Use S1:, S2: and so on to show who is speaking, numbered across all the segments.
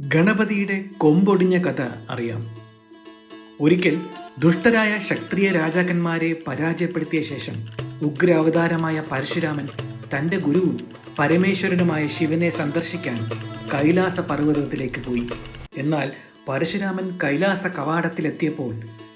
S1: ഗണപതിയുടെ കൊമ്പൊടിഞ്ഞ കഥ അറിയാം. ഒരിക്കൽ ദുഷ്ടരായ ക്ഷത്രിയ രാജാക്കന്മാരെ പരാജയപ്പെടുത്തിയ ശേഷം ഉഗ്ര അവതാരമായ പരശുരാമൻ തന്റെ ഗുരുവും പരമേശ്വരനുമായ ശിവനെ സന്ദർശിക്കാൻ കൈലാസ പർവതത്തിലേക്ക് പോയി. എന്നാൽ പരശുരാമൻ കൈലാസ കവാടത്തിലെത്തിയപ്പോൾ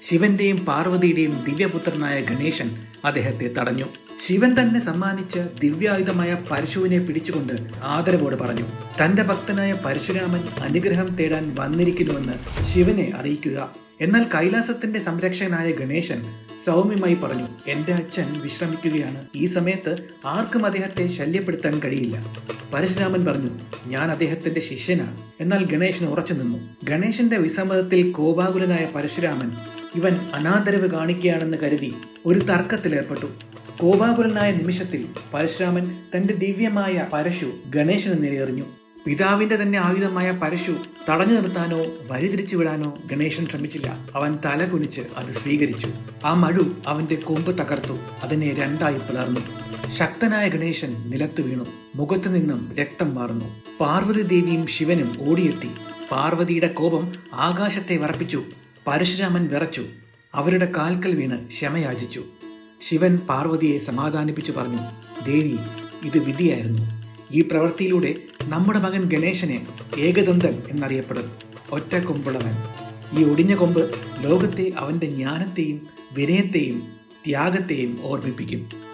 S1: ശിവന്റെയും പാർവതിയുടെയും ദിവ്യപുത്രനായ ഗണേശൻ അദ്ദേഹത്തെ തടഞ്ഞു. ശിവൻ തന്നെ സമ്മാനിച്ച ദിവ്യായുധമായ പരശുവിനെ പിടിച്ചുകൊണ്ട് ആദരവോട് പറഞ്ഞു തന്റെ ഭക്തനായ പരശുരാമൻ അനുഗ്രഹം തേടാൻ വന്നിരിക്കുന്നുവെന്ന് ശിവനെ അറിയിക്കുക. എന്നാൽ കൈലാസത്തിന്റെ സംരക്ഷകനായ ഗണേശൻ സൗമ്യമായി പറഞ്ഞു എന്റെ അച്ഛൻ വിശ്രമിക്കുകയാണ്. ഈ സമയത്ത് ആർക്കും അദ്ദേഹത്തെ ശല്യപ്പെടുത്താൻ കഴിയില്ല. പരശുരാമൻ പറഞ്ഞു ഞാൻ അദ്ദേഹത്തിന്റെ ശിഷ്യനാണ് എന്നാൽ ഗണേശൻ ഉറച്ചു നിന്നു. ഗണേശന്റെ വിസമ്മതത്തിൽ കോപാകുലനായ പരശുരാമൻ ഇവൻ അനാദരവ് കാണിക്കുകയാണെന്ന് കരുതി ഒരു തർക്കത്തിലേർപ്പെട്ടു. കോപാകുലനായ നിമിഷത്തിൽ പരശുരാമൻ തന്റെ ദിവ്യമായ പരശു ഗണേശന് നേരെറിഞ്ഞു പിതാവിന്റെ തന്നെ ആയുധമായ പരശു തടഞ്ഞു നിർത്താനോ വഴിതിരിച്ചു വിടാനോ ഗണേശൻ ശ്രമിച്ചില്ല. അവൻ തല കുനിച്ച് അത് സ്വീകരിച്ചു. ആ മഴു അവന്റെ കൊമ്പ് തകർത്തു. അതിനെ രണ്ടായി പിളർന്നു. ശക്തനായ ഗണേശൻ നിലത്ത് വീണു. മുഖത്തു നിന്നും രക്തം മാറുന്നു പാർവതി ദേവിയും ശിവനും ഓടിയെത്തി. പാർവതിയുടെ കോപം ആകാശത്തെ വറപ്പിച്ചു. പരശുരാമൻ വിറച്ചു. അവരുടെ കാൽക്കൽ വീണ് ക്ഷമയാചിച്ചു. ശിവൻ പാർവതിയെ സമാധാനിപ്പിച്ചു പറഞ്ഞു ദേവി ഇത് വിധിയായിരുന്നു. ഈ പ്രവൃത്തിയിലൂടെ നമ്മുടെ മകൻ ഗണേശനെ ഏകദന്തൻ എന്നറിയപ്പെടും ഒറ്റ കൊമ്പുള്ളവൻ. ഈ ഒടിഞ്ഞ കൊമ്പ് ലോകത്തെ അവന്റെ ജ്ഞാനത്തെയും വിനയത്തെയും ത്യാഗത്തെയും ഓർമ്മിപ്പിക്കും.